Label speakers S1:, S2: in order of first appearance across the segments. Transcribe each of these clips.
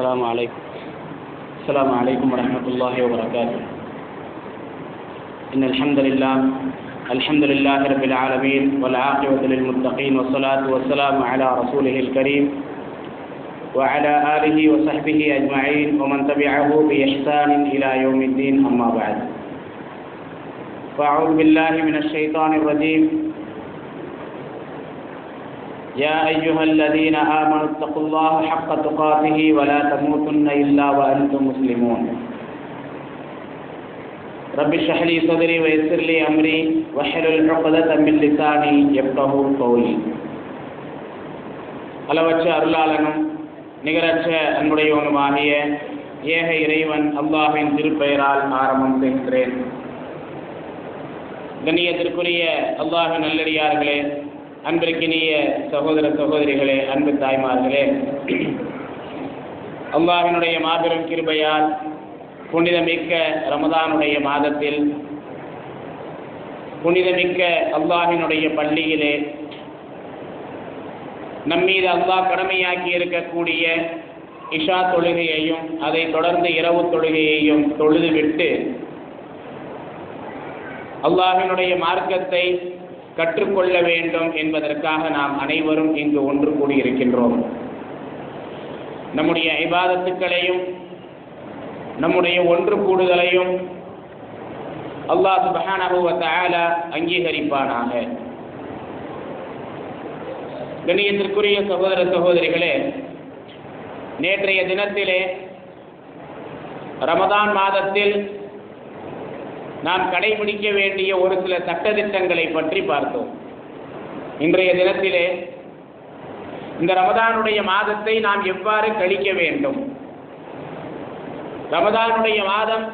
S1: السلام عليكم. السلام عليكم ورحمة الله وبركاته. إن الحمد لله الحمد لله رب العالمين والعاقبة للمتقين والصلاة والسلام على رسوله الكريم وعلى آله وصحبه أجمعين ومن تبعه بإحسان إلى يوم الدين أما بعد. فأعوذ بالله من الشيطان الرجيم. يا أيها الذين آمنوا اتقوا الله حق تقاته ولا تموتن إلا وأنتم مسلمون رب اشرح لي صدري ويسر لي أمري واحلل عقدة من لساني يفقه قولي அளவற்ற அருளாளனும் நிகரற்ற அன்புடையவனுமாகிய ஏக இறைவன் அல்லாஹின் திருப்பெயரால் ஆரம்பம் செய்கிறேன் கண்ணியத்திற்குரிய அல்லாஹின் நல்லடியார்களே அன்பிற்கினிய சகோதர சகோதரிகளே அன்பு தாய்மார்களே அல்லாஹினுடைய மாபெரும் கிருபையால் புனிதமிக்க ரமதானுடைய மாதத்தில் புனிதமிக்க அல்லாஹினுடைய பள்ளியிலே நம்மீது அல்லாஹ் கடமையாக்கி இருக்கக்கூடிய இஷா தொழுகையையும் அதை தொடர்ந்து இரவு தொழுகையையும் தொழுதுவிட்டு அல்லாஹினுடைய மார்க்கத்தை கற்றுக்கொள்ள வேண்டும் என்பதற்காக நாம் அனைவரும் இங்கு ஒன்று கூடியிருக்கின்றோம். நம்முடைய ஐபாதத்துக்களையும் நம்முடைய ஒன்று கூடுதலையும் அல்லாஹ் சுபஹானஹுவத்தால அங்கீகரிப்பானாக. கணியத்திற்குரிய சகோதர சகோதரிகளே நேற்றைய தினத்திலே ரமதான் மாதத்தில் நாம் கடைபிடிக்க வேண்டிய ஒரு சில சட்டத்திட்டங்களை பற்றி பார்த்தோம். இன்றைய தினத்திலே இந்த ரமதானுடைய மாதத்தை நாம் எவ்வாறு கழிக்க வேண்டும்? ரமதானுடைய மாதம்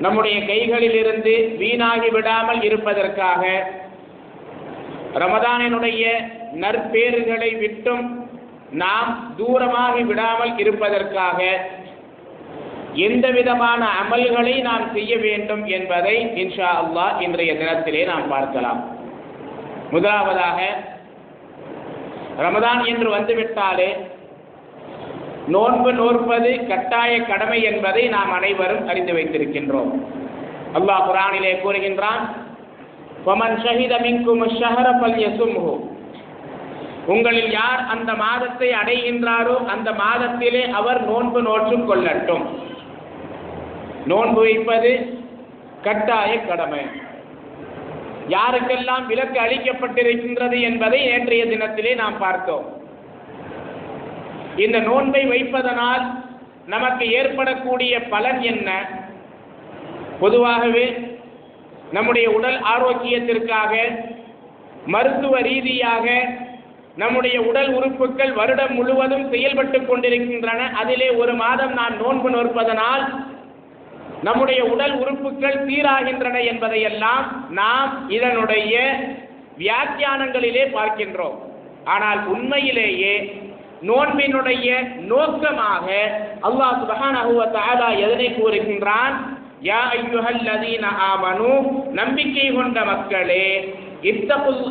S1: நம்முடைய கைகளிலிருந்து வீணாகி விடாமல் இருப்பதற்காக ரமதானினுடைய நற்பேறுகளை விட்டும் நாம் தூரமாகி விடாமல் இருப்பதற்காக எந்த விதமான அமல்களை நாம் செய்ய வேண்டும் என்பதை இன்ஷா அல்லாஹ் இன்றைய தினத்திலே நாம் பார்க்கலாம். முதலாவதாக ரமதான் என்று வந்துவிட்டாலே நோன்பு நோற்பது கட்டாய கடமை என்பதை நாம் அனைவரும் அறிந்து வைத்திருக்கின்றோம். அல்லாஹ் குரானிலே கூறுகின்றான் உங்களில் யார் அந்த மாதத்தை அடைகின்றாரோ அந்த மாதத்திலே அவர் நோன்பு நோற்றும் கொள்ளட்டும். நோன்பு வைப்பது கட்டாய கடமை. யாருக்கெல்லாம் விலக்கு அளிக்கப்பட்டிருக்கின்றது என்பதை நேற்றைய தினத்திலே நாம் பார்த்தோம். இந்த நோன்பை வைப்பதனால் நமக்கு ஏற்படக்கூடிய பலன் என்ன? பொதுவாகவே நம்முடைய உடல் ஆரோக்கியத்திற்காக மருத்துவ ரீதியாக நம்முடைய உடல் உறுப்புகள் வருடம் முழுவதும் செயல்பட்டு கொண்டிருக்கின்றன. அதிலே ஒரு மாதம் நான் நோன்பு நோற்பதனால் நம்முடைய உடல் உறுப்புகள் சீராகின்றன என்பதையெல்லாம் நாம் இதனுடைய வியாக்கியானங்களிலே பார்க்கின்றோம். ஆனால் உண்மையிலேயே நோன்பினுடைய நோக்கமாக அல்லாஹ் சுபஹானஹு தஆலா எதனை கூறுகின்றான்? யா ஐயுஹல்லதீன ஆமனு நம்பிக்கை கொண்ட மக்களே இத்தகுல்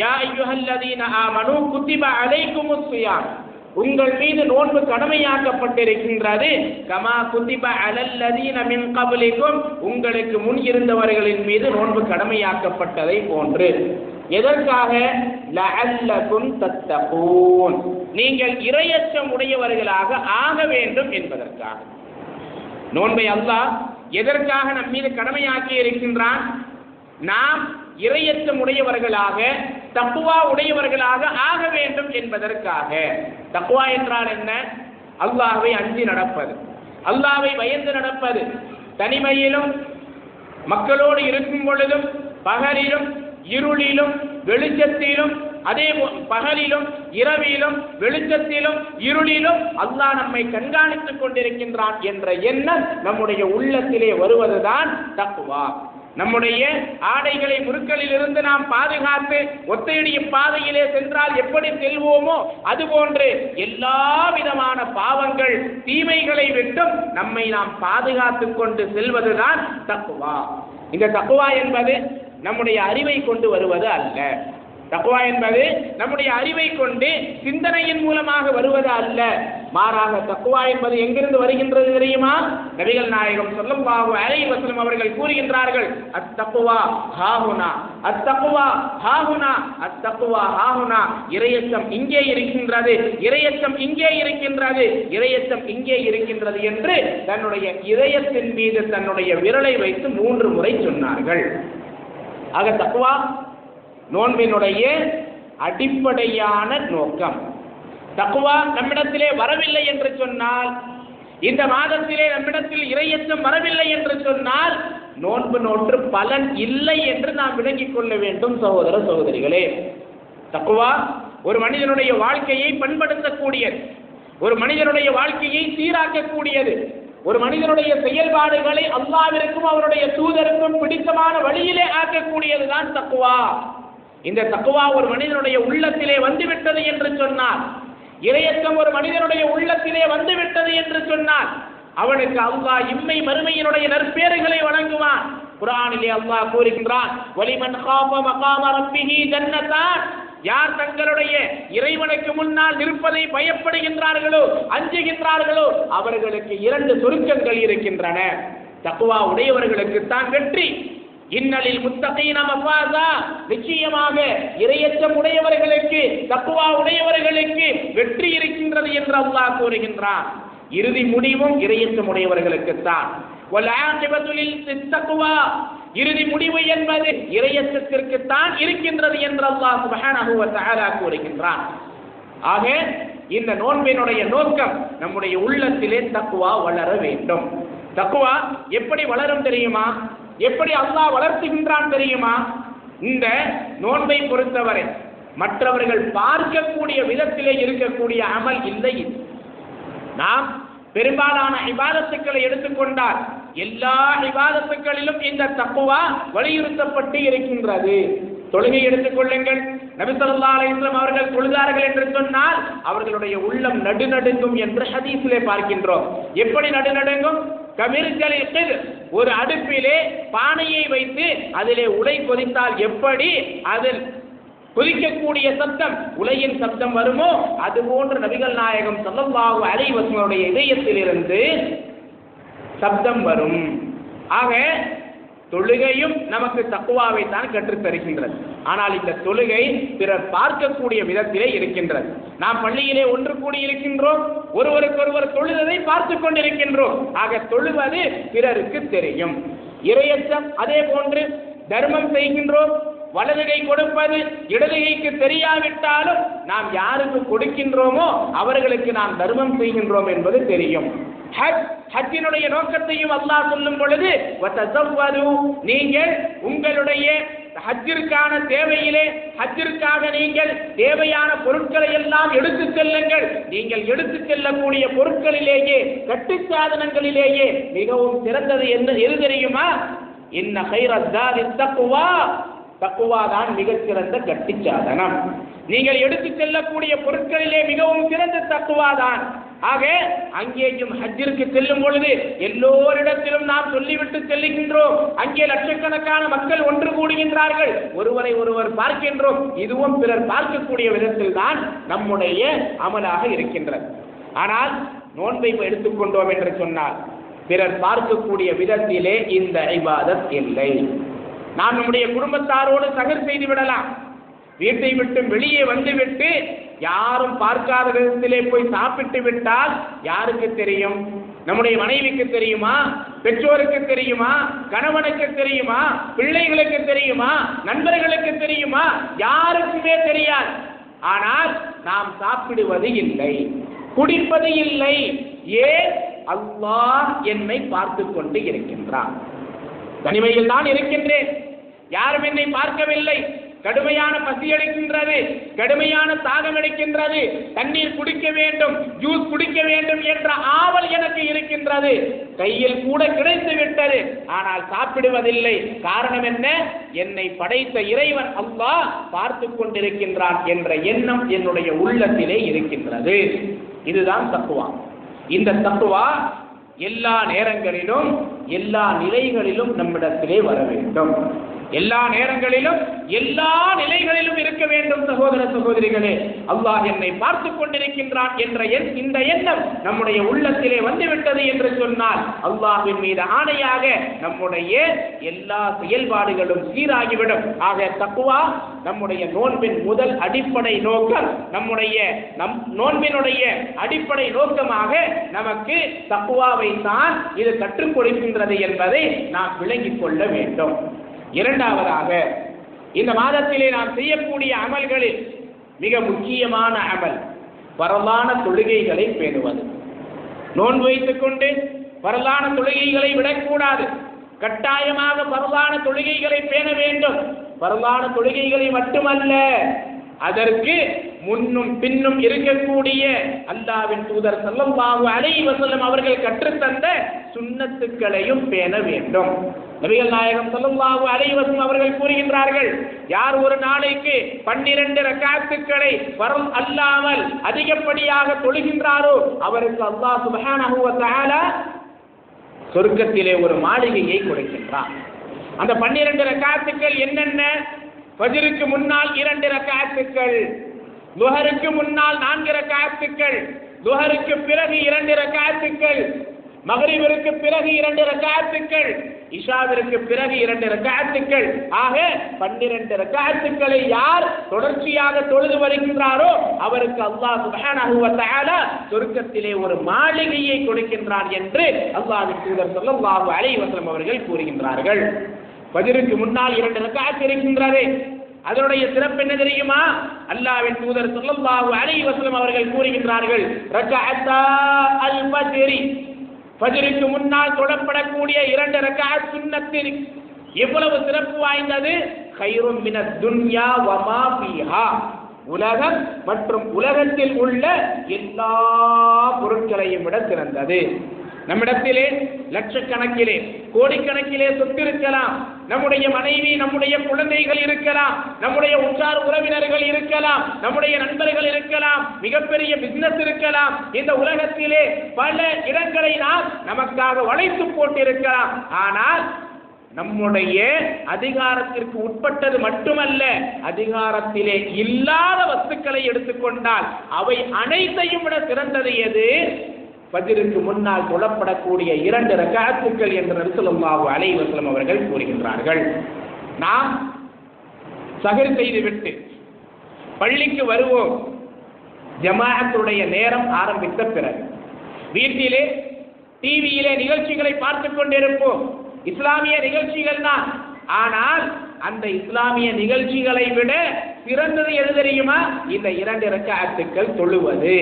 S1: யா ஐயுஹல்லதீன ஆமனு குத்திப அலைக்குமுஸ் ஸியாம் உங்கள் மீது நோன்பு கடமையாக்கப்பட்டிருக்கின்றது. கமா குத்திப அலல்லதீன மின் கபலிக்கும் உங்களுக்கு முன் இருந்தவர்களின் மீது நோன்பு கடமையாக்கப்பட்டதை போன்று. எதற்காக? லஅல்லகும் தத்தகூன். நீங்கள் இரையச்சம் உடையவர்களாக ஆக வேண்டும் என்பதற்காக. நோன்பை அல்லாஹ் எதற்காக நம் மீது கடமையாக்கி இருக்கின்றான் நாம் இரையற்றம் உடையவர்களாக தப்புவா உடையவர்களாக ஆக வேண்டும் என்பதற்காக. தப்புவா என்றால் என்ன? அல்லாஹ்வை அஞ்சி நடப்பது. அல்லாவை பயந்து நடப்பது. தனிமையிலும் மக்களோடு இருக்கும் பொழுதும் பகலிலும் இருளிலும் வெளிச்சத்திலும் அதே பகலிலும் இரவிலும் வெளிச்சத்திலும் இருளிலும் அல்லாஹ் நம்மை கண்காணித்துக் கொண்டிருக்கின்றான் என்ற எண்ணம் நம்முடைய உள்ளத்திலே வருவதுதான் தப்புவா நம்முடைய ஆடைகளை முருக்களிலிருந்து நாம் பாதுகாத்து ஒத்தையடிய பாதையிலே சென்றால் எப்படி செல்வோமோ அதுபோன்று எல்லா விதமான பாவங்கள் தீமைகளை விட்டும் நம்மை நாம் பாதுகாத்து கொண்டு செல்வதுதான் தக்குவா இந்த தக்குவா என்பது நம்முடைய அறிவை கொண்டு வருவது அல்ல. தக்குவா என்பது நம்முடைய அறிவை கொண்டு சிந்தனையின் மூலமாக வருவது அல்ல. மாறாக தக்குவா என்பது எங்கிருந்து வருகின்றது தெரியுமா? நபிகள் நாயகம் ஸல்லல்லாஹு அலை வசலம் அவர்கள் கூறுகின்றார்கள் அத்தக்குவா ஹாஹுனா அத்தக்குவா ஹாஹுனா அத்தக்குவா ஹாஹுனா. இரையச்சம் இங்கே இருக்கின்றது இரையச்சம் இங்கே இருக்கின்றது இரையச்சம் இங்கே இருக்கின்றது என்று தன்னுடைய இதயத்தின் மீது தன்னுடைய விரலை வைத்து மூன்று முறை சொன்னார்கள். ஆக தக்குவா நோன்பினுடைய அடிப்படையான நோக்கம். தக்குவா நம்மிடத்திலே வரவில்லை என்று சொன்னால் இந்த மாதத்திலே நம்மிடத்தில் இரையச்சம் வரவில்லை என்று சொன்னால் நோன்பு நோற்று பலன் இல்லை என்று நாம் விளங்கிக் கொள்ள வேண்டும் சகோதர சகோதரிகளே. தக்குவா ஒரு மனிதனுடைய வாழ்க்கையை பண்படுத்தக்கூடியது. ஒரு மனிதனுடைய வாழ்க்கையை சீராக்கக்கூடியது. ஒரு மனிதனுடைய செயல்பாடுகளை அல்லாவிற்கும் அவருடைய தூதருக்கும் பிடித்தமான வழியிலே ஆக்கக்கூடியதுதான் தக்குவா. இந்த தக்குவா ஒரு மனிதனுடைய உள்ளத்திலே வந்துவிட்டது என்று சொன்னால் இரையச்சம் ஒரு மனிதனுடைய உள்ளத்திலே வந்துவிட்டது என்று சொன்னால் அவனுக்கு அல்லாஹ் இம்மை மறுமையினுடைய நற்பேறுகளை வழங்குவான். குரானிலே அல்லாஹ் கூறுகின்றான் வலிமன் காப மகாம ரப்பிஹி ஜன்னதான் யார் தங்களுடைய இறைவனுக்கு முன்னால் நிற்பதை பயப்படுகின்றார்களோ அஞ்சுகின்றார்களோ அவர்களுக்கு இரண்டு சுருக்கங்கள் இருக்கின்றன. தக்குவா உடையவர்களுக்கு தான் வெற்றி இன்னலில் முத்தகீன மஃபாஸா நிச்சயமாக இரையச்சம் உடையவர்களுக்கு தக்குவா உடையவர்களுக்கு வெற்றி இருக்கின்றது என்று அல்லாஹ் கூறுகின்றான். இறுதி முடிவும் இரையச்சம் உடையவர்களுக்குத்தான். இறுதி முடிவு என்பது இரையச்சத்திற்கு தான் இருக்கின்றது என்று அல்லாஹ் சுபஹானஹு வ தஆலா கூறுகின்றான். ஆக இந்த நோன்பினுடைய நோக்கம் நம்முடைய உள்ளத்திலே தக்குவா வளர வேண்டும். தக்குவா எப்படி வளரும் தெரியுமா? எப்படி அல்லாஹ் வளர்த்துகின்றான் தெரியுமா? இந்த நோன்பை பொறுத்தவரை மற்றவர்கள் பார்க்கக்கூடிய விதத்திலே இருக்கக்கூடிய அமல் இல்லை. நாம் பெரும்பாலான விவாதத்துக்களை எடுத்துக்கொண்டால் எல்லா விவாதத்துக்களிலும் இந்த தப்புவா வலியுறுத்தப்பட்டு இருக்கின்றது. தொழுகை எடுத்துக்கொள்ளுங்கள் நபிசல்லா அலையம் அவர்கள் தொழுதார்கள் என்று சொன்னால் அவர்களுடைய உள்ளம் நடுநடுங்கும் என்று ஹதீஸிலே பார்க்கின்றோம். எப்படி நடுநடுங்கும்? கமிர்களில் ஒரு அடுப்பிலே பானையை வைத்து அதிலே உலை கொதித்தால் எப்படி? அதில் கொதிக்கக்கூடிய சப்தம் உலையின் சப்தம் வருமோ? அது போன்று நபிகள் நாயகம் சல்லல்லாஹு அலைவசனுடைய இதயத்திலிருந்து சப்தம் வரும். ஆக தொழுகையும் நமக்கு தக்குவாவை தான் கற்றுத் தருகின்றது ஆனால் இந்த தொழுகை பிறர் பார்க்கக்கூடிய விதத்திலே இருக்கின்றது. நாம் பள்ளியிலே ஒன்று கூடி இருக்கின்றோம் ஒருவருக்கொருவர் தொழுததை பார்த்து கொண்டிருக்கின்றோம். ஆக தொழுவது பிறருக்கு தெரியும். இரையச்சம் அதே போன்று தர்மம் செய்கின்றோம் வலதுகை கொடுப்பது இடதுகைக்கு தெரியாவிட்டாலும் நாம் யாருக்கு கொடுக்கின்றோமோ அவர்களுக்கு நாம் தர்மம் செய்கின்றோம் என்பது தெரியும். ஹஜ்ஜினுடைய நோக்கத்தையும் அல்லாஹ் சொல்லும் பொழுது நீங்கள் உங்களுடைய ஹஜ்ஜிற்கான தேவையிலே ஹஜ்ஜிற்காக நீங்கள் தேவையான பொருட்களை எல்லாம் எடுத்து செல்லுங்கள். நீங்கள் எடுத்து செல்லக்கூடிய பொருட்களிலேயே கட்டு சாதனங்களிலேயே மிகவும் சிறந்தது என்ன எது தெரியுமா? இன்ன ஹைரத்தாதி தக்குவா தக்குவா தான் மிகச்சிறந்த கட்டி சாதனம். நீங்கள் எடுத்து செல்லக்கூடிய பொருட்களிலே மிகவும் சிறந்த தக்குவா தான். ஆக அங்கேயும் ஹஜ்ஜிற்கு செல்லும் பொழுது எல்லோரிடத்திலும் நாம் சொல்லிவிட்டு செல்லுகின்றோம். அங்கே லட்சக்கணக்கான மக்கள் ஒன்று கூடுகின்றார்கள். ஒருவரை ஒருவர் பார்க்கின்றோம். இதுவும் பிறர் பார்க்கக்கூடிய விதத்தில் தான் நம்முடைய அமலாக இருக்கின்றது. ஆனால் நோன்பை எடுத்துக்கொண்டோம் என்று சொன்னால் பிறர் பார்க்கக்கூடிய விதத்திலே இந்த ஐபாதத் இல்லை. நாம் நம்முடைய குடும்பத்தாரோடு சகர் செய்து விடலாம். வீட்டை விட்டு வெளியே வந்துவிட்டு யாரும் பார்க்காத விதத்திலே போய் சாப்பிட்டு விட்டால் யாருக்கு தெரியும்? நம்முடைய மனைவிக்கு தெரியுமா? பெற்றோருக்கு தெரியுமா? கணவனுக்கு தெரியுமா? பிள்ளைகளுக்கு தெரியுமா? நண்பர்களுக்கு தெரியுமா? யாருக்குமே தெரியாது. ஆனால் நாம் சாப்பிடுவது இல்லை. குடிப்பது இல்லை. ஏன்? அல்லாஹ் என்னை பார்த்து கொண்டு இருக்கின்றான். தனிமையில் தான் இருக்கின்றேன். யாரும் என்னை பார்க்கவில்லை. கடுமையான பசி அடைக்கின்றது கடுமையான தாகம் அடைக்கின்றது தண்ணீர் குடிக்க வேண்டும் ஜூஸ் குடிக்க வேண்டும் என்ற ஆவல் எனக்கு இருக்கின்றது. கையில் கூட கிடைத்து விட்டது ஆனால் சாப்பிடுவதில்லை. காரணம் என்ன? என்னை படைத்த இறைவன் அல்லாஹ் பார்த்து கொண்டிருக்கின்றான் என்ற எண்ணம் என்னுடைய உள்ளத்திலே இருக்கின்றது. இதுதான் தக்குவா. இந்த தக்குவா எல்லா நேரங்களிலும் எல்லா நிலைகளிலும் நம்மிடத்திலே வர வேண்டும். எல்லா நேரங்களிலும் எல்லா நிலைகளிலும் இருக்க வேண்டும் சகோதர சகோதரிகளே. அல்லாஹ் என்னை பார்த்து கொண்டிருக்கின்றான் என்ற எண் இந்த எண்ணம் நம்முடைய உள்ளத்திலே வந்துவிட்டது என்று சொன்னால் அல்லாஹின் மீது ஆணையாக நம்முடைய எல்லா செயல்பாடுகளும் சீராகிவிடும். ஆக தக்குவா நம்முடைய நோன்பின் முதல் அடிப்படை நோக்கம் நம்முடைய நம் நோன்பினுடைய அடிப்படை நோக்கமாக நமக்கு தக்குவாவை தான் இது கற்றுக் இருக்கின்றது என்பதை நாம் விளங்கிக் கொள்ள வேண்டும். இரண்டாவதாக இந்த மாதத்திலே நாம் செய்யக்கூடிய அமல்களில் மிக முக்கியமான அமல் பரவான தொழுகைகளை பேணுவது. நோன்பு வைத்துக் கொண்டு பரவான தொழுகைகளை விடக்கூடாது. கட்டாயமாக பரவான தொழுகைகளை பேண வேண்டும். வரலான தொழுகைகளை மட்டுமல்ல அதற்கு முன்னும் பின்னும் இருக்கக்கூடிய அல்லாவின் தூதர் செல்லம் பாபு அலை வசல்லம் அவர்கள் கற்றுத்தந்த சுண்ணத்துக்களையும் பேண வேண்டும். நபிகள் நாயகம் ஸல்லல்லாஹு அலைஹி அவர்கள் கூறுகின்றார்கள் யார் ஒரு நாளைக்கு பன்னிரண்டு ரக்காத்துக்களை வரும் அல்லாமல் அதிகப்படியாக தொழுகின்றாரோ அவருக்கு அல்லாஹ் சுப்ஹானஹு வ தஆலா சொர்க்கத்திலே ஒரு மாளிகையை கொடுக்கின்றார் அந்த பன்னிரண்டு ரக்காத்துக்கள் என்னென்ன? பஜிருக்கு முன்னால் இரண்டு ரக்காத்துக்கள் லுஹருக்கு முன்னால் நான்கு ரக்காத்துக்கள் லுஹருக்கு பிறகு இரண்டு ரக்காத்துக்கள் மகரிபிற்கு பிறகு இரண்டு ரக்காத்துக்கள் இஷாவிற்கு பிறகு இரண்டு ரக்காத்துக்கள். ஆக பன்னிரண்டு ரக்காத்துக்களை யார் தொடர்ச்சியாக தொழுது வருகின்றாரோ அவருக்கு அல்லாஹ் சுப்ஹானஹு வ தஆலா சொர்க்கத்திலே ஒரு மாளிகையை கொடுக்கின்றார் என்று அல்லாஹ் தூதர் ஸல்லல்லாஹு அலைஹி வஸல்லம் அவர்கள் கூறுகின்றார்கள். பதிருக்கு முன்னால் இரண்டு ரக்காத் இருக்கின்றது. அதனுடைய சிறப்பு என்ன தெரியுமா? அல்லாவின் தூதர் சொல்லல்லாஹு அலைஹி வசலம் அவர்கள் கூறுகின்றார்கள் ரக்காத்தா அல் ஃபஜ்ரி ஃபஜ்ருக்கு முன்னால் தொடப்படக்கூடிய இரண்டு ரக்காத் சுண்ணத்தில் எவ்வளவு சிறப்பு வாய்ந்தது? கைரும் மின துன்யா வமா ஃபீஹா. உலகம் மற்றும் உலகத்தில் உள்ள எல்லா பொருட்களையும் விட சிறந்தது. நம்மிடத்திலே லட்சக்கணக்கிலே கோடிக்கணக்கிலே சொத்து இருக்கலாம் நம்முடைய மனைவி நம்முடைய குழந்தைகள் இருக்கலாம். நம்முடைய உற்றார் உறவினர்கள் இருக்கலாம். நம்முடைய நண்பர்கள் இருக்கலாம். மிகப்பெரிய பிசினஸ் இருக்கலாம். இந்த உலகத்திலே பல இடங்களை நாம் நமக்காக வளைத்து போட்டிருக்கலாம். ஆனால் நம்முடைய அதிகாரத்திற்கு உட்பட்டது மட்டுமல்ல அதிகாரத்திலே இல்லாத வஸ்துக்களை எடுத்துக்கொண்டால் அவை அனைத்தையும் விட சிறந்தது எது? பதிருக்கு முன்னால் தொழப்படக்கூடிய இரண்டு ரகாத்துக்கள் என்று நரிசலம்மாவு அலைவசலம் அவர்கள் கூறுகின்றார்கள். நாம் சகர் செய்துவிட்டு பள்ளிக்கு வருவோம். ஜமாஅத்துடைய நேரம் ஆரம்பித்த பிறகு வீட்டிலே டிவியிலே நிகழ்ச்சிகளை பார்த்து கொண்டிருப்போம். இஸ்லாமிய நிகழ்ச்சிகள் தான். ஆனால் அந்த இஸ்லாமிய நிகழ்ச்சிகளை விட சிறந்தது எது தெரியுமா? இந்த இரண்டு ரக்காத்துக்கள் தொழுவது.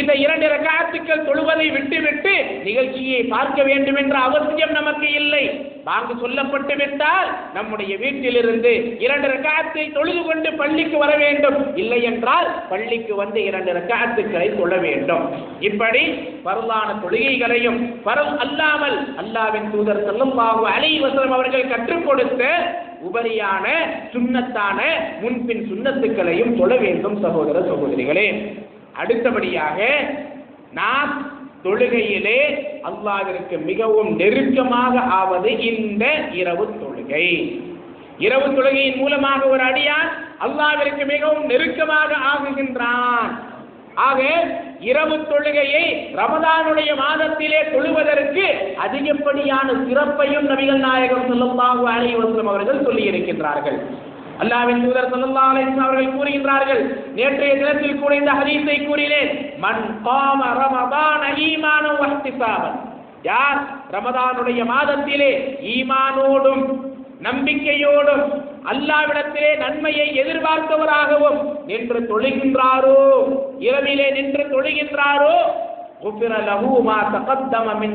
S1: இந்த இரண்டு ரகாத்துக்கள் தொழுவதை விட்டுவிட்டு நிகழ்ச்சியை பார்க்க வேண்டும் என்ற அவசியம் நமக்கு இல்லை. வாங்கு சொல்லப்பட்டு விட்டால் நம்முடைய வீட்டிலிருந்து இரண்டு ரகாத்தை தொழுது கொண்டு பள்ளிக்கு வர வேண்டும். இல்லை என்றால் பள்ளிக்கு வந்து இரண்டு ரகாத்துக்களை தொழ வேண்டும். இப்படி பரலான தொழுகைகளையும் பரல் அல்லாமல் அல்லாவின் தூதர் ஸல்லல்லாஹு அலை வஸல்லம் அவர்கள் கற்றுக் கொடுத்த உபரியான சுன்னத்தான முன்பின் சுன்னத்துக்களையும் தொழ வேண்டும் சகோதர சகோதரிகளே. அடுத்தபடியாக நாம் தொழுகையிலே அல்லாவிற்கு மிகவும் நெருக்கமாக ஆவது இந்த இரவு தொழுகை. இரவு தொழுகையின் மூலமாக ஒரு அடியான் அல்லாவிற்கு மிகவும் நெருக்கமாக ஆகுகின்றான். ஆக இரவு தொழுகையை ரமதானுடைய மாதத்திலே தொழுவதற்கு அதிகப்படியான சிறப்பையும் நபிகள் நாயகம் ஸல்லல்லாஹு அலைஹி வஸல்லம் அவர்கள் சொல்லி இருக்கின்றார்கள் அல்லாவின் தூதர் ஸல்லல்லாஹு அலைஹி அவர்கள் கூறுகின்றார்கள் நேற்றைய தினத்தில் கூட இந்த ஹதீஸை கூறினேன். மன் காம ரமதான ஈமானம் வஹ்திசாபன் யார் ரமதானுடைய மாதத்திலே ஈமானோடும் நம்பிக்கையோடும் அல்லாவிடத்திலே நன்மையை எதிர்பார்த்தவராகவும் நின்று தொழுகின்றாரோ இரவிலே நின்று தொழுகின்றாரோ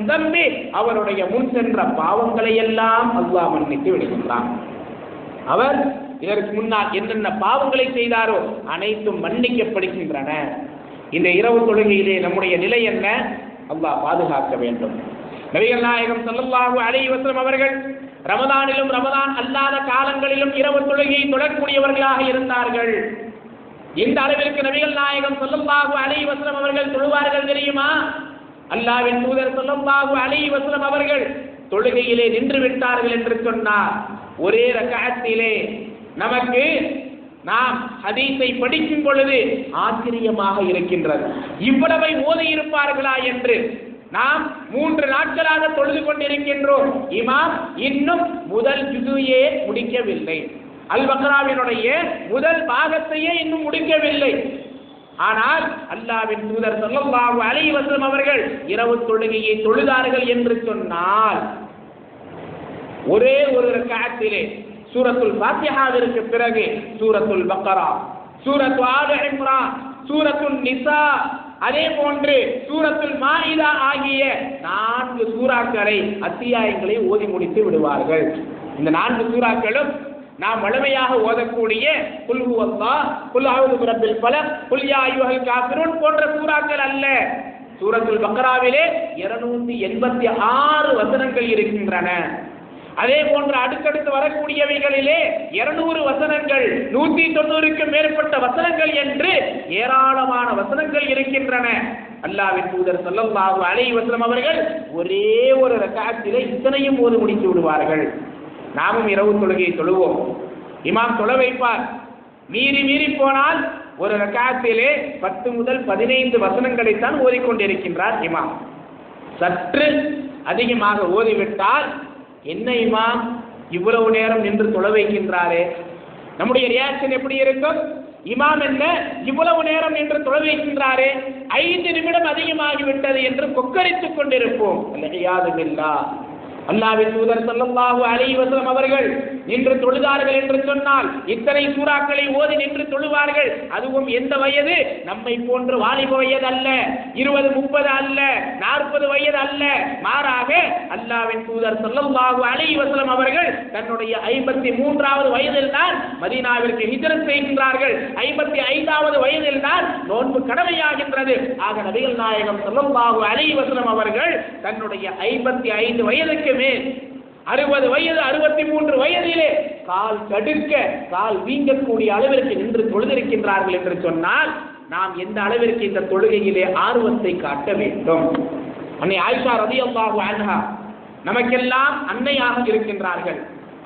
S1: தம்பி அவருடைய முன் சென்ற பாவங்களை எல்லாம் அல்லாஹ் மன்னித்து விடுகின்றான். அவர் இதற்கு முன்னால் என்னென்ன பாவங்களை செய்தாரோ அனைத்தும் மன்னிக்கப்படுகின்றன. இந்த இரவு தொழுகையிலே நம்முடைய நிலை என்ன? அல்லாஹ் பாதுகாக்க வேண்டும். நபிகள் நாயகம் ஸல்லல்லாஹு அலைவசம் அவர்கள் ரமதானிலும் ரமதான் அல்லாத காலங்களிலும் இரவு தொழுகையை தொடரக்கூடியவர்களாக இருந்தார்கள். இந்த அளவிற்கு நபிகள் நாயகம் சொல்லும்பாகு அலை வஸல்லம் அவர்கள் தொழுவார்கள் தெரியுமா? அல்லாஹ்வின் தூதர் சொல்லும்பாகு அலை வஸல்லம் அவர்கள் தொழுகையிலே நின்று விட்டார்கள் என்று சொன்னார். ஒரே ரகத்திலே நமக்கு நாம் ஹதீஸை படிக்கும் பொழுது ஆச்சரியமாக இருக்கின்றது. இவ்வளவை ஓதி இருப்பார்களா என்று நாம் மூன்று நாட்களாக தொழுது கொண்டிருக்கின்றோம். இமாம் இன்னும் முதல் ஜுதுவையே முடிக்கவில்லை. அல் பக்ராவினுடைய முதல் பாகத்தையே இன்னும் முடிக்கவில்லை. ஆனால் அல்லாவின் தூதர் ஸல்லல்லாஹு அலை வசலம் அவர்கள் இரவு தொழுகையை தொழுதார்கள் என்று சொன்னால் ஒரே ஒரு ரக்காத்திலே சூரத்துல் பாத்தியாவிற்கு பிறகு சூரத்துல் பக்கரா சூரத்து ஆடு இம்ரான் சூரத்துல் நிசா அதே போன்று சூரத்துல் மாயிலா ஆகிய நான்கு சூறாக்களை அத்தியாயங்களை ஓதி முடித்து விடுவார்கள். இந்த நான்கு சூறாக்களும் நாம் வலிமையாக ஓதக்கூடிய குல் ஹுவல்லா குல் அவுது பிரபில் பலக் குல் யா அய்யுஹல் காஃபிரூன் போன்ற சூறாக்கள் அல்ல. சூரத்துல் பக்ராவிலே இருநூத்தி எண்பத்தி ஆறு வசனங்கள் இருக்கின்றன. அதே போன்று அடுத்தடுத்து வரக்கூடியவைகளிலே இருநூறு வசனங்கள் நூத்தி தொண்ணூறுக்கு மேற்பட்ட வசனங்கள் என்று ஏராளமான வசனங்கள் இருக்கின்றன. அல்லாவின் தூதர் ஸல்லல்லாஹு அலை வசனம் அவர்கள் ஒரே ஒரு ரக்காத்திலே இத்தனையும் போது முடித்து விடுவார்கள். நாமும் இரவு தொழுகையை தொழுவோம். இமாம் தொழ வைப்பார். மீறி மீறி போனால் ஒரு ரக்காத்திலே பத்து முதல் பதினைந்து வசனங்களைத்தான் ஓதிக்கொண்டிருக்கின்றார் இமாம். சற்று அதிகமாக ஓதிவிட்டால் என்ன இமாம் இவ்வளவு நேரம் நின்று தொழ வைக்கின்றாரே? நம்முடைய ரியாக்ஷன் எப்படி இருக்கும்? இமாம் என்ன இவ்வளவு நேரம் நின்று தொழ வைக்கின்றாரே? ஐந்து நிமிடம் அதிகமாகிவிட்டது என்று கொக்கரித்துக் கொண்டிருப்போம். அல்லையாதுமில்லா அல்லாவின் தூதர் ஸல்லல்லாஹு அலைஹி வஸல்லம் அவர்கள் நின்று தொழுதார்கள் என்று சொன்னால் இத்தனை சூறாக்களை ஓதி நின்று தொழுவார்கள். அதுவும் எந்த வயது? நம்மை போன்று வாலிப வயது அல்ல இருபது முப்பது அல்ல நாற்பது வயது அல்ல. மாறாக அல்லாவின் தூதர் ஸல்லல்லாஹு அலைஹி வஸல்லம் அவர்கள் தன்னுடைய ஐம்பத்தி மூன்றாவது வயதில் தான் மதீனாவிற்கு ஹிஜ்ரத் செய்கின்றார்கள். ஐம்பத்தி ஐந்தாவது வயதில் தான் நோன்பு கடமையாகின்றது. ஆக நபிகள் நாயகம் ஸல்லல்லாஹு அலைஹி வஸல்லம் அவர்கள் தன்னுடைய ஐம்பத்தி ஐந்து வயதுக்கு மேல் அறுபது வயது அறுபத்தி மூன்று வயதிலே கால் தடுக்க கால் வீங்கக்கூடிய அளவிற்கு நின்று தொழுதிருக்கின்றார்கள் என்று சொன்னால் நாம் எந்த அளவிற்கு இந்த தொழுகையிலே ஆர்வத்தை காட்ட வேண்டும்? அன்னை ஆயிஷா ரலியல்லாஹு அன்ஹா நமக்கெல்லாம் அன்னையாக இருக்கின்றார்கள்.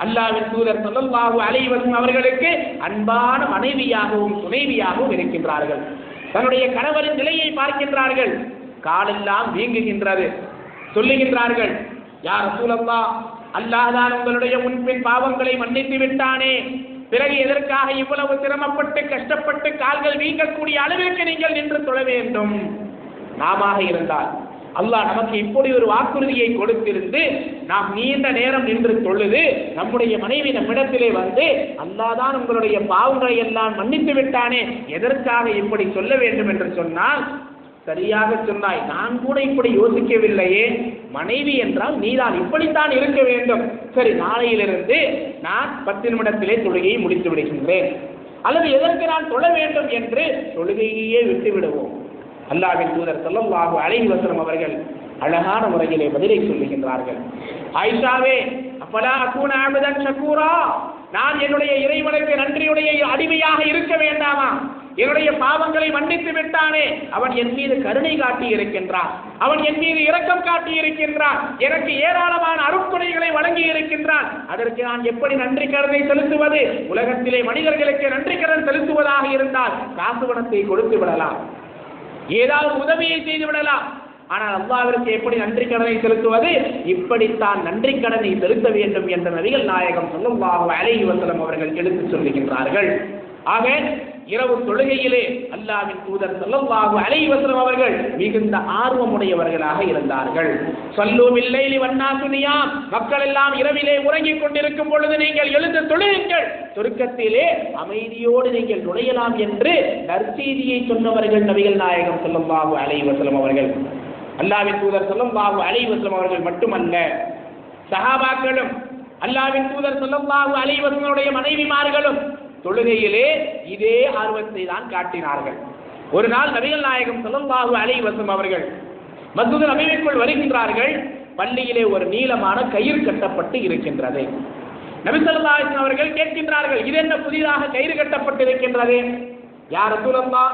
S1: அல்லாவின் தூதர் சொல்லல்லாஹு அலைஹி அவர்களுக்கு அன்பான மனைவியாகவும் துணைவியாகவும் இருக்கின்றார்கள். தன்னுடைய கணவரின் நிலையை பார்க்கின்றார்கள். காலெல்லாம் வீங்குகின்றது. சொல்லுகின்றார்கள் யார் ரசூலல்லா அல்லாதான் உங்களுடைய முன்பின் பாவங்களை மன்னித்து விட்டானே. பிறகு எதற்காக இவ்வளவு சிரமப்பட்டு கஷ்டப்பட்டு கால்கள் வீங்கக்கூடிய அளவிற்கு நீங்கள் நின்று தொழ வேண்டும்? நாம இருந்தால் அல்லாஹ் நமக்கு இப்படி ஒரு வாக்குறுதியை கொடுத்திருந்து நாம் நீண்ட நேரம் நின்று தொழுது நம்முடைய மனைவி நம்மிடத்திலே வந்து அல்லாஹ் தான் உங்களுடைய பாவங்களை எல்லாம் மன்னித்து விட்டானே எதற்காக இப்படி சொல்ல வேண்டும் என்று சொன்னால் சரியாக சொன்னாய். நான் கூட இப்படி யோசிக்கவில்லையே. மனைவி என்றால் நீதான் இப்படித்தான் இருக்க வேண்டும். சரி நாளையிலிருந்து நான் பத்து நிமிடத்திலே தொழுகையை முடித்து விடுகின்றேன். அல்லது எதற்கு நான் தொழ வேண்டும் என்று தொழுகையே விட்டு விடுவோம். அல்லாவின் தூதர் ஸல்லல்லாஹு அழகி வசனம் அவர்கள் அழகான முறையிலே பதிலை சொல்லுகின்றார்கள். ஆயிஷாவே அப்பலா அகூன அபதன் ஷக்கூரா நான் என்னுடைய இறைவனுக்கு நன்றியுடைய அடிமையாக இருக்க வேண்டாமா? என்னுடைய பாவங்களை மன்னித்து விட்டானே. அவன் என் மீது கருணை காட்டி இருக்கின்றான் அவன் என் மீது இரக்கம் காட்டி இருக்கின்றான் எனக்கு ஏராளமான அருட்கொடைகளை வழங்கி இருக்கின்றான் அதற்கு நான் எப்படி நன்றி கடனை செலுத்துவது? உலகத்திலே மனிதர்களுக்கு நன்றி கடன் செலுத்துவதாக இருந்தால் காசு பணத்தை கொடுத்து விடலாம். ஏதாவது உதவியை செய்து விடலாம். ஆனால் அல்லாவிற்கு எப்படி நன்றி கடனை செலுத்துவது? இப்படித்தான் நன்றி கடனை செலுத்த வேண்டும் என்ற நபிகள் நாயகம் சொல்லும் அலை வசலம் அவர்கள் எடுத்துச் சொல்லுகின்றார்கள். ஆக இரவு தொழுகையிலே அல்லாவின் தூதர் செல்லவாகும் அலைஹி அவர்கள் மிகுந்த ஆர்வமுடையவர்களாக இருந்தார்கள். சொல்லும் இல்லை வண்ணாசுனியா மக்கள் எல்லாம் இரவிலே உறங்கிக் கொண்டிருக்கும் பொழுது நீங்கள் எழுந்து தொழுகுங்கள் சுருக்கத்திலே அமைதியோடு நீங்கள் நுழையலாம் என்று நற்செய்தியை சொன்னவர்கள் நபிகள் நாயகம் செல்லவாகும் அலைஹி அவர்கள். அல்லாவின் தூதர் செல்லவாகும் அலைஹி அவர்கள் மட்டுமல்ல சஹாபாக்களும் அல்லாவின் தூதர் செல்லவாகும் அலைவசனுடைய மனைவிமார்களும் தொழுகையிலே இதே ஆர்வத்தை தான் காட்டினார்கள். ஒரு நாள் நபிகள் நாயகம் ஸல்லல்லாஹு அலை வசம் அவர்கள் மசூது நபிமைக்குள் வருகின்றார்கள். பள்ளியிலே ஒரு நீளமான கயிறு கட்டப்பட்டு இருக்கின்றது. நபி அவர்கள் கேட்கின்றார்கள் இது என்ன புதிதாக கயிறு கட்டப்பட்டு இருக்கின்றது யார் ரசூலல்லாஹ்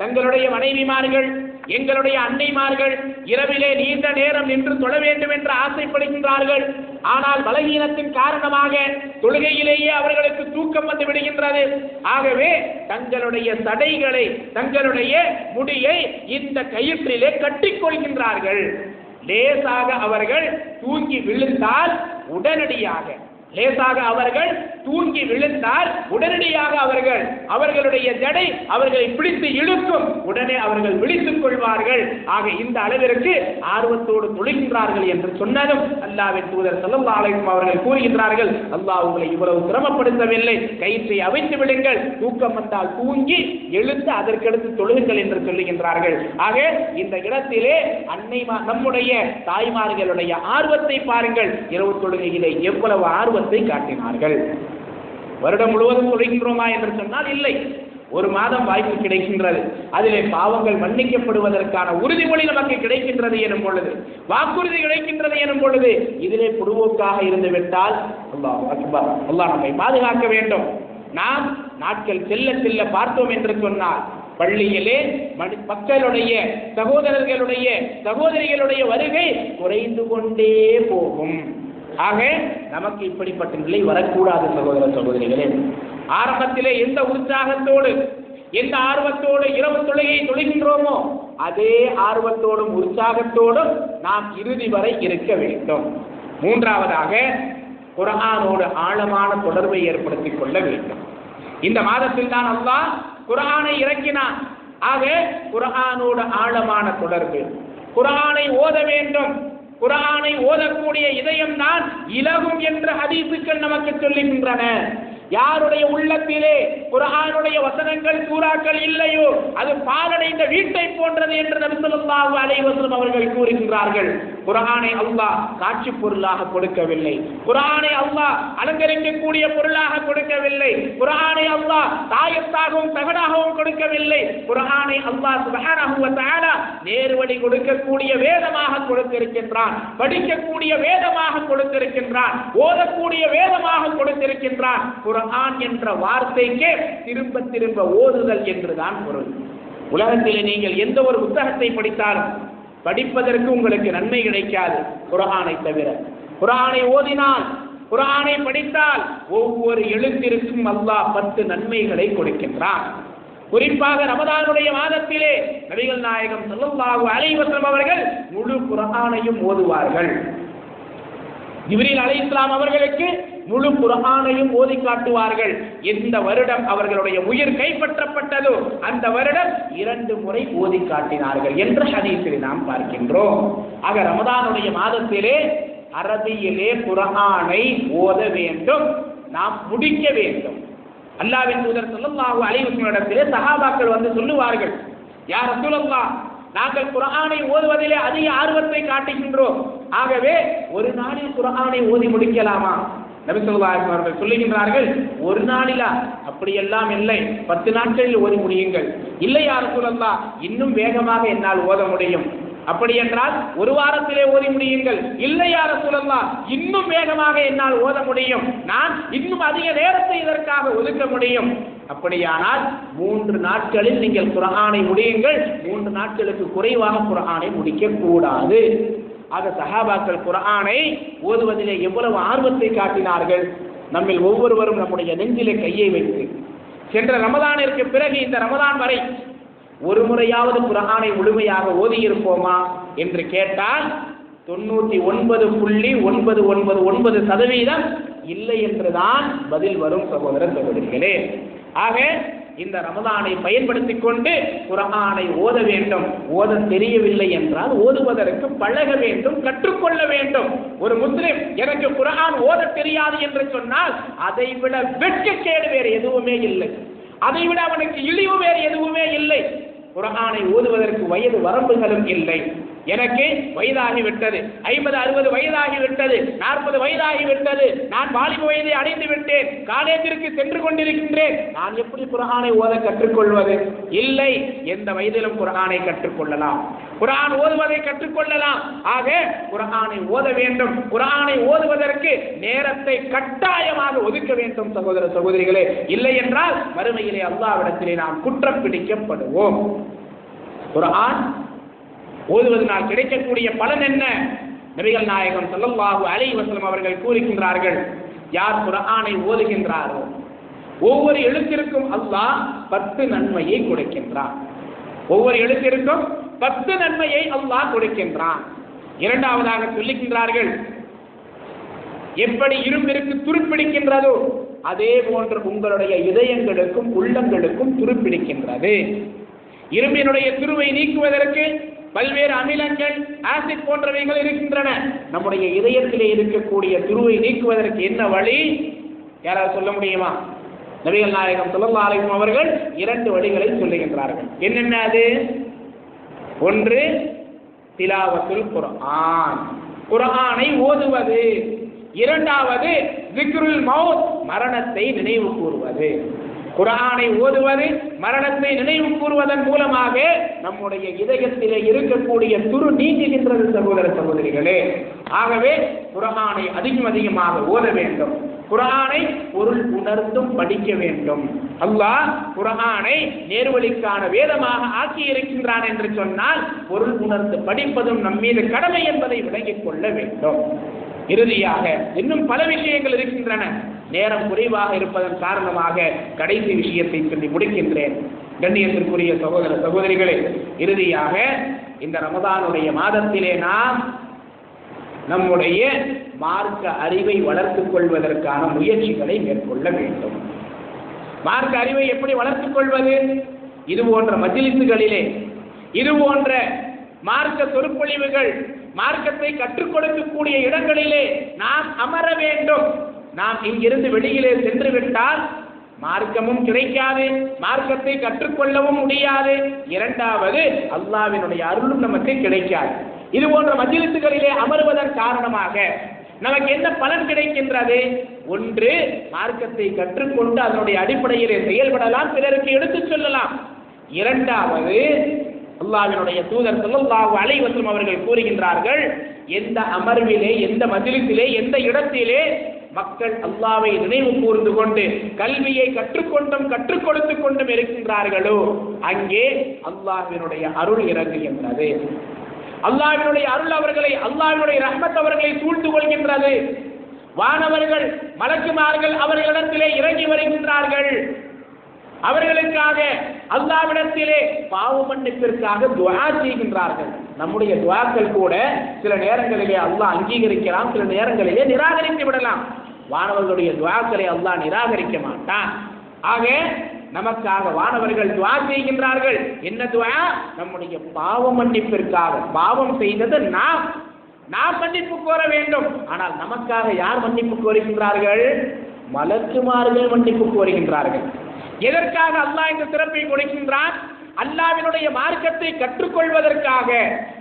S1: தங்களுடைய மனைவிமார்கள் எங்களுடைய அன்னைமார்கள் இரவிலே நீண்ட நேரம் நின்று தொழ வேண்டும் என்று ஆசைப்படுகின்றார்கள். ஆனால் பலகீனத்தின் காரணமாக தொழுகையிலேயே அவர்களுக்கு தூக்கம் வந்து விடுகின்றது. ஆகவே தங்களுடைய தடைகளை தங்களுடைய முடியை இந்த கயிற்றிலே கட்டிக்கொள்கின்றார்கள் லேசாக அவர்கள் தூங்கி விழுந்தால் உடனடியாக லேசாக அவர்கள் தூங்கி விழுந்தால் உடனடியாக அவர்கள் அவர்களுடைய ஜடை அவர்களை பிடித்து இழுக்கும். உடனே அவர்கள் விழித்துக் கொள்வார்கள். ஆக இந்த அளவிற்கு ஆர்வத்தோடு தொழுகின்றார்கள் என்று சொன்னதும் அல்லாவின் தூதர் செல்லும் அலைஹிம் அவர்கள் கூறுகின்றார்கள் அல்லாஹ் உங்களை இவ்வளவு சிரமப்படுத்தவில்லை. கயிற்றை அவிழ்த்து விடுங்கள். தூக்கம் வந்தால் தூங்கி எழுந்து அதற்கடுத்து தொழுகுங்கள் என்று சொல்லுகின்றார்கள். ஆக இந்த இடத்திலே அன்னை நம்முடைய தாய்மார்களுடைய ஆர்வத்தை பாருங்கள். இரவு தொழுகையிலே எவ்வளவு ஆர்வம் ஆர்வத்தை காட்டினார்கள். வருடம் முழுவதும் தொழுகின்றோமா என்று சொன்னால் இல்லை. ஒரு மாதம் வாய்ப்பு கிடைக்கின்றது. அதிலே பாவங்கள் மன்னிக்கப்படுவதற்கான உறுதிமொழி நமக்கு கிடைக்கின்றது எனும் பொழுது வாக்குறுதி கிடைக்கின்றது எனும் பொழுது இதிலே பொடுவோக்காக இருந்து விட்டால் அல்லாஹ் அக்பர். அல்லாஹ் நம்மை பாதுகாக்க வேண்டும். நாம் நாட்கள் செல்ல செல்ல பார்த்தோம் என்று சொன்னால் பள்ளியிலே மனி மக்களுடைய சகோதரர்களுடைய சகோதரிகளுடைய வருகை குறைந்து கொண்டே போகும். ஆக நமக்கு இப்படிப்பட்ட நிலை வரக்கூடாது சகோதர சகோதரிகளே. ஆரம்பத்திலே எந்த உற்சாகத்தோடு எந்த ஆர்வத்தோடு இரவு தொழுகையை தொழுகின்றோமோ அதே ஆர்வத்தோடும் உற்சாகத்தோடும் நாம் இறுதி வரை இருக்க வேண்டும். மூன்றாவதாக குரானோடு ஆழமான தொடர்பை ஏற்படுத்திக் கொள்ள வேண்டும். இந்த மாதத்தில் தான் அல்லாஹ் குரானை இறக்கினான். ஆக குரானோடு ஆழமான தொடர்பு. குரானை ஓத வேண்டும். குரானை ஓதக்கூடிய இதயம் தான் இலகும் என்ற ஹதீசுக்கள் நமக்கு சொல்லுகின்றன. யாருடைய உள்ளத்திலே குரானுடைய வசனங்கள் சூறாக்கள் இல்லையோ அது பாலடைந்த வீட்டை போன்றது என்று நபிசல்லாஹு அலைவசம் அவர்கள் கூறுகின்றார்கள். குரானை அல்லாஹ் காட்சி பொருளாக கொடுக்கவில்லை. குரானை அல்லாஹ் அலங்கரிக்கக்கூடிய பொருளாக கொடுக்கவில்லை. குரானை அல்லாஹ் தாயத்தாகவும் தகடாகவும் கொடுக்கவில்லை. குரானை அல்லாஹ் சுப்ஹானஹு வ தஆலா நேர்வழி கொடுக்கக்கூடிய வேதமாக கொடுத்திருக்கின்றான். படிக்கக்கூடிய வேதமாக கொடுத்திருக்கின்றான். ஓதக்கூடிய வேதமாக கொடுத்திருக்கின்றான். குரான் என்ற வார்த்தைக்கே திரும்ப திரும்ப ஓதுதல் என்றுதான் பொருள். உலகத்தில் நீங்கள் எந்த ஒரு புத்தகத்தை படித்தாலும் படிப்பதற்கு உங்களுக்கு நன்மை கிடைக்காது. குரானை தவிர. குரானை ஓதினால் குரானை படித்தால் ஒவ்வொரு எழுத்திற்கும் அல்லாஹ் பத்து நன்மைகளை கொடுக்கின்றான். குறிப்பாக ரமதானுடைய மாதத்திலே நபிகள் நாயகம் ஸல்லல்லாஹு அலைவசம் அவர்கள் முழு குரானையும் ஓதுவார்கள். ஜிப்ரீல் இஸ்லாம் அவர்களுக்கு முழு குர்ஆனையும் ஓதி காட்டுவார்கள். எந்த வருடம் அவர்களுடைய உயிர் கைப்பற்றப்பட்டதோ. அந்த வருடம் இரண்டு முறை ஓதி காட்டினார்கள் என்று ஹதீஸில் நாம் பார்க்கின்றோம். ஆக ரமதானுடைய மாதத்திலே அரபியிலே குர்ஆனை ஓத வேண்டும். நாம் முடிக்க வேண்டும். அல்லாவின் தூதர் ஸல்லல்லாஹு அலைஹி சகாபாக்கள் சஹாபாக்கள் வந்து சொல்லுவார்கள் யார் சொல்லல்லா நாங்கள் குரானை ஓதுவதிலே அதிக ஆர்வத்தை காட்டுகின்றோம். ஆகவே ஒரு நாளில் குரானை ஓதி முடிக்கலாமா? நபி அவர்கள் சொல்லுகின்றார்கள் ஒரு நாளிலா? அப்படியெல்லாம் இல்லை. பத்து நாட்களில் ஓதி முடியுங்கள். இல்லை யார் ரசூலல்லாஹ் இன்னும் வேகமாக என்னால் ஓத முடியும். அப்படி என்றால் ஒரு வாரத்திலே ஓதி முடியுங்கள். இல்லை யார சொல்லலாம் இன்னும் வேகமாக என்னால் ஓத முடியும். நான் இன்னும் அதிக நேரத்தை இதற்காக ஒதுக்க முடியும். அப்படியானால் மூன்று நாட்களில் நீங்கள் குர்ஆனை முடியுங்கள். மூன்று நாட்களுக்கு குறைவாக குர்ஆனை முடிக்க கூடாது ஆக சஹாபாக்கள் குரானை ஓதுவதிலே எவ்வளவு ஆர்வத்தை காட்டினார்கள்? நம்மில் ஒவ்வொருவரும் நம்முடைய நெஞ்சிலே கையை வைத்து. சென்ற ரமதானிற்கு பிறகு இந்த ரமதான் வரை ஒரு முறையாவது குரானை முழுமையாக ஓதியிருப்போமா என்று கேட்டால் தொண்ணூத்தி ஒன்பது புள்ளி ஒன்பது ஒன்பது ஒன்பது சதவீதம் இல்லை என்றுதான் பதில் வரும் சகோதர சகோதரிகளே ஆக இந்த ரமதானை பயன்படுத்திக் கொண்டு குரானை ஓத வேண்டும். ஓத தெரியவில்லை என்றால் ஓதுவதற்கு பழக வேண்டும் கற்றுக்கொள்ள வேண்டும். ஒரு முஸ்லிம் எனக்கு குரான் ஓத தெரியாது என்று சொன்னால் அதை விட வெட்கக்கேடு வேறு எதுவுமே இல்லை. அதை விட அவனுக்கு இழிவு வேறு எதுவுமே இல்லை. குரானை ஓதுவதற்கு வயது வரம்புகளும் இல்லை. எனக்கு வயதாகி விட்டது ஐம்பது அறுபது வயதாகி விட்டது நாற்பது வயதாகி விட்டது நான் வாலிப வயதை அடைந்து விட்டேன். காலேஜிற்கு சென்று கொண்டிருக்கின்றேன். நான் எப்படி குரானை ஓத கற்றுக்கொள்வது? இல்லை எந்த வயதிலும் குரானை கற்றுக்கொள்ளலாம். குரான் ஓதுவதை கற்றுக்கொள்ளலாம். ஆக குரானை ஓத வேண்டும். குரானை ஓதுவதற்கு நேரத்தை கட்டாயமாக ஒதுக்க வேண்டும் சகோதர சகோதரிகளே. இல்லை என்றால் மறுமையிலே அல்லாவிடத்திலே நாம் குற்றம் பிடிக்கப்படுவோம். குரான் ஓதுவதனால் கிடைக்கக்கூடிய பலன் என்ன? நபிகள் நாயகம் செல்லல்லாஹு அலை வசலம் அவர்கள் கூறுகின்றார்கள் யார் குரானை ஓதுகின்றாரோ? ஒவ்வொரு எழுத்திற்கும் அல்லாஹ் பத்து நன்மையை கொடுக்கின்றான். ஒவ்வொரு எழுத்திற்கும் பத்து நன்மையை அல்லாஹ் கொடுக்கின்றான். இரண்டாவதாக சொல்லுகின்றார்கள் எப்படி இரும்பிற்கு துருப்பிடிக்கின்றதோ அதே போன்று உங்களுடைய இதயங்களுக்கும் உள்ளங்களுக்கும் துருப்பிடிக்கின்றது. இரும்பினுடைய துருவை நீக்குவதற்கு பல்வேறு அமிலங்கள் ஆசிட் போன்றவைகள் இருக்கின்றன. நம்முடைய இதயத்திலே இருக்கக்கூடிய துருவை நீக்குவதற்கு என்ன வழி? யாராவது சொல்ல முடியுமா? நபிகள் நாயகம் ஸல்லல்லாஹு அலைக்கும் அவர்கள் இரண்டு வழிகளை சொல்லுகின்றார்கள். என்னென்ன அது? ஒன்று திலாவத்துல் குர்ஆன். குர்ஆனை ஓதுவது. இரண்டாவது ஜிக்ருல் மௌத் மரணத்தை நினைவு கூறுவது. குரானை ஓதுவது மரணத்தை நினைவு கூறுவதன் மூலமாக நம்முடைய இதயத்திலே இருக்கக்கூடிய துரு நீங்குகின்றது சகோதர சகோதரிகளே. ஆகவே குரானை அதிகம் அதிகமாக ஓத வேண்டும். குரானை பொருள் உணர்ந்தும் படிக்க வேண்டும். அல்லாஹ் குரானை நேர்வழிக்கான வேதமாக ஆக்கி இருக்கின்றான் என்று சொன்னால் பொருள் உணர்ந்து படிப்பதும் நம்மீது கடமை என்பதை விளங்கிக் கொள்ள வேண்டும். இறுதியாக இன்னும் பல விஷயங்கள் இருக்கின்றன. நேரம் குறைவாக இருப்பதன் காரணமாக கடைசி விஷயத்தை சொல்லி முடிக்கின்றேன். கண்ணியத்திற்குரிய சகோதர சகோதரிகளே இறுதியாக இந்த ரமதானுடைய மாதத்திலே நாம் நம்முடைய மார்க்க அறிவை வளர்த்துக் கொள்வதற்கான முயற்சிகளை மேற்கொள்ள வேண்டும். மார்க்க அறிவை எப்படி வளர்த்துக் கொள்வது? இது போன்ற மஜிலிசுகளிலே இது போன்ற மார்க்க சொற்பொழிவுகள் மார்க்கத்தை கற்றுக் கொடுக்கக்கூடிய இடங்களிலே நாம் அமர வேண்டும். நாம் இங்கிருந்து வெளியிலே சென்று விட்டால் மார்க்கமும் கிடைக்காது மார்க்கத்தை கற்றுக்கொள்ளவும் முடியாது. இரண்டாவது அல்லாவினுடைய அருளும் நமக்கு கிடைக்காது. இது போன்ற மஜிலித்துகளிலே அமருவதன் காரணமாக நமக்கு என்ன பலன் கிடைக்கின்றது? ஒன்று மார்க்கத்தை கற்றுக்கொண்டு அதனுடைய அடிப்படையிலே செயல்படலாம் பிறருக்கு எடுத்துச் சொல்லலாம். இரண்டாவது அல்லாவினுடைய தூதர் ஸல்லல்லாஹு அலைவசம் அவர்கள் கூறுகின்றார்கள் எந்த அமர்விலே எந்த மஜ்லிஸிலே எந்த இடத்திலே மக்கள் அல்லாவை நினைவு கூர்ந்து கொண்டு கல்வியை கற்றுக்கொண்டும் கற்றுக் கொடுத்துக் கொண்டும் இருக்கின்றார்களோ அங்கே அல்லாஹினுடைய அருள் இறங்குகின்றது. அல்லாவினுடைய அருள் அவர்களை அல்லாவினுடைய ரஹ்மத் அவர்களை சூழ்ந்து கொள்கின்றது. வானவர்கள் மலக்குமார்கள் அவர்களிடத்திலே இறங்கி வருகின்றார்கள். அவர்களுக்காக அல்லாவிடத்திலே பாவ மன்னிப்பிற்காக துவா செய்கின்றார்கள். நம்முடைய துவாக்கள் கூட சில நேரங்களிலே அல்லாஹ் அங்கீகரிக்கலாம் சில நேரங்களிலே நிராகரித்து விடலாம். வானவர்களுடைய துவாக்களை அல்லாஹ் நிராகரிக்க மாட்டான். ஆக நமக்காக வானவர்கள் துவா செய்கின்றார்கள். என்ன துவா? நம்முடைய பாவ மன்னிப்பிற்காக. பாவம் செய்தது நாம். நாம் மன்னிப்பு கோர வேண்டும். ஆனால் நமக்காக யார் மன்னிப்பு கோருகின்றார்கள்? மலக்குமார்கள் மன்னிப்பு கோருகின்றார்கள். எதற்காக அல்லாஹ் இந்த சிறப்பை கொடுக்கின்றான்? அல்லாவினுடைய மார்க்கத்தை கற்றுக்கொள்வதற்காக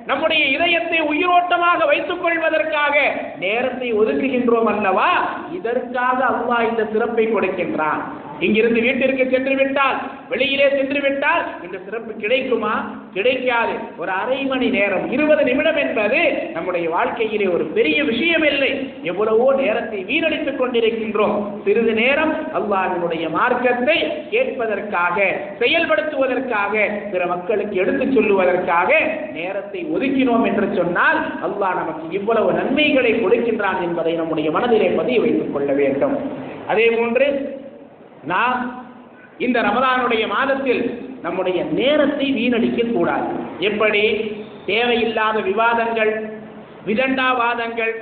S1: நம்முடைய இதயத்தை உயிரோட்டமாக வைத்துக் கொள்வதற்காக நேரத்தை ஒதுக்குகின்றோம் அல்லவா? இதற்காக அல்லாஹ் இந்த சிறப்பை கொடுக்கின்றான். இங்கிருந்து வீட்டிற்கு சென்று விட்டால் வெளியிலே சென்று விட்டால் இந்த சிறப்பு கிடைக்குமா? கிடைக்காது. ஒரு அரை மணி நேரம் இருபது நிமிடம் என்பது நம்முடைய வாழ்க்கையிலே ஒரு பெரிய விஷயம் இல்லை எவ்வளவோ நேரத்தை வீணடித்துக் கொண்டிருக்கின்றோம். சிறிது நேரம் அல்லாஹ்வினுடைய மார்க்கத்தை கேட்பதற்காக செயல்படுத்துவதற்காக பிற மக்களுக்கு எடுத்துச் சொல்லுவதற்காக நேரத்தை ஒதுக்கினோம் என்று சொன்னால் அல்லாஹ் நமக்கு இவ்வளவு நன்மைகளை கொடுக்கின்றான் என்பதை நம்முடைய மனதிலே பதிய வைத்துக் கொள்ள வேண்டும். அதே போன்று நாம் இந்த ரமதானுடைய மாதத்தில் நம்முடைய நேரத்தை வீணடிக்க கூடாது. எப்படி? தேவையில்லாத விவாதங்கள் விதண்டாவாதங்கள்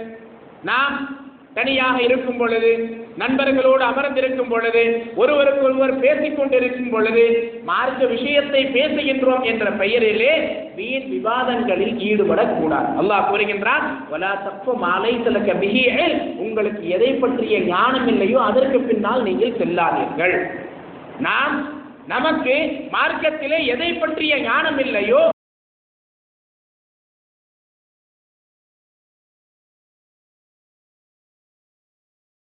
S1: நாம் தனியாக இருக்கும் பொழுது நண்பர்களோடு அமர்ந்திருக்கும் பொழுது ஒருவருக்கொருவர் பேசிக் கொண்டிருக்கும் பொழுது மார்க்க விஷயத்தை பேசுகின்றோம் என்ற பெயரிலே வீண் விவாதங்களில் ஈடுபடக்கூடாது. அல்லாஹ் கூறுகின்றான் வலா தப்பு மாலை சிலக்க மிகியல் உங்களுக்கு எதை பற்றிய ஞானம் இல்லையோ அதற்கு பின்னால் நீங்கள் செல்லாதீர்கள். நாம் நமக்கு மார்க்கத்திலே எதை பற்றிய ஞானம் இல்லையோ